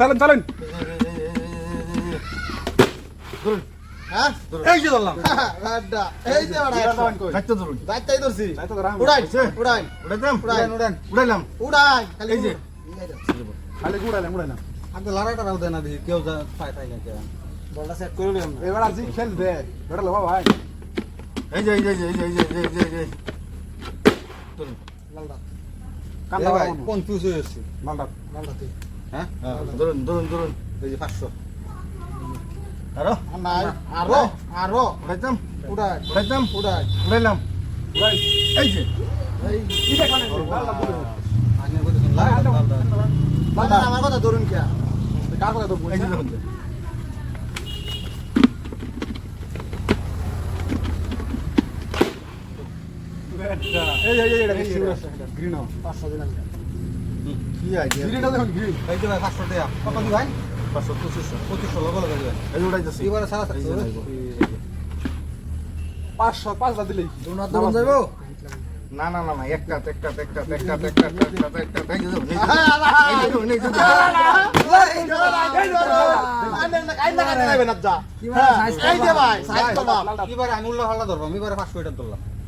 চলেন চলেন। হ্যাঁ? এই যে ধরলাম। এই যে দায়িত্ব ধরুন দায়িত্বই ধরছি উড়াই উড়াই উড়ান। উড়াইলাম উড়াই খালি এই যে। খালি গুড়াইলাম গুড়াইলাম আগে লড়াইটা রাও দেনা দিই কেউ পায় তাই না কেউ। বলটা সেট করে নিলাম এবার আর জি খেলবে বেটা লো ভাই। এই যে এই যে এই যে এই যে এই যে এই যে। ধরুন। লালদা কান্দা ভাই কনফিউজ হয়ে। যাচ্ছে। মালদা লালদা তুই। হ্যাঁ ধরুন ধরুন ধরুন এই যে পাঁচশো আরও নাই আরও আরও উঠাইতাম উড়াই উঠাইতাম উড়াই উড়াইলাম উড়াই এই যে আমার কথা ধরুন কে কার কথা ধরুন এই এই এই গ্রিন হাউস পাঁচশো দিন কি আইডিয়া গ্রিনটা দেখুন গ্রিন এই যে ভাই 500 টাকা কত দি ভাই পাঁচশো পঁচিশশো 2500 লগো লাগে ভাই এই যে এবারে সারা এই যে নাইবো। 500 500 দিলেই না না না না একটা একটা একটা একটা একটা একটা একটা এই যে দেখুন, এই যে এই যে দেখুন, এই যে দেখুন। এবারে আমি উল্লা ধরবো আমি এবারে 500 এটা ধরলাম একটা, একটা একটা একটা একটা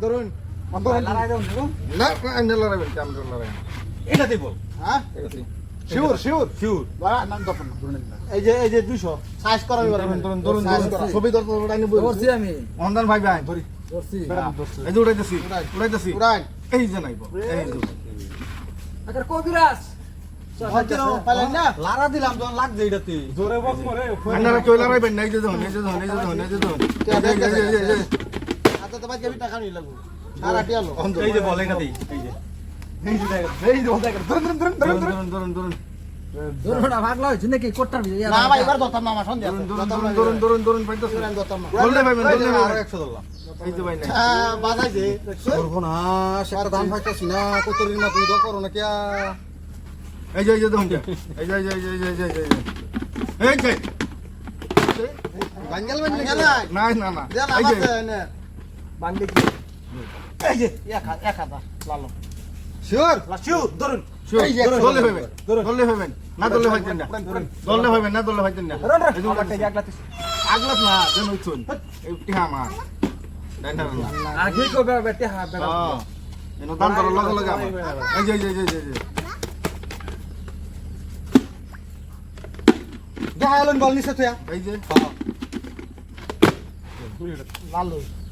ধরুন না লড়াবেন ক্যামেরা লড়াবেন এটা দিব হ্যাঁ শিওর শিওর শিওর না দরকার না এই যে এই যে 200 সাইজ করা যাবে ধরুন ধরুন ধরুন। ছবি দরকার ওটা নিব। করছি আমি। অনদান ভাই ভাই ধরি। করছি এই যে উড়াইতেছি উড়াইতেছি। উড়াই। এই যে নাইব এই যে। আকার কবিরাজ। হ্যাঁ। আচ্ছা তোমার কেবি টাকা নিয়ে লাগবো। সারা টিয়ালো এই যে বলে এটাতেই এই যে। এই যে। এই যে দেখুন এই যে এই যে এই যে এই যে এই যে এই যে বাঙ্গাল বাঙ্গাল না না। না এই যে। বাঙ্গাল এই যে। এক হাত এক হাত লালো শিওর শিওর ধরুন না দলে ভাইতেন না দলে ভাইবেন না দলে ভাইতেন না আগলাত না যেন উঠুন দেখা এলন বল নিছে তুই লাল।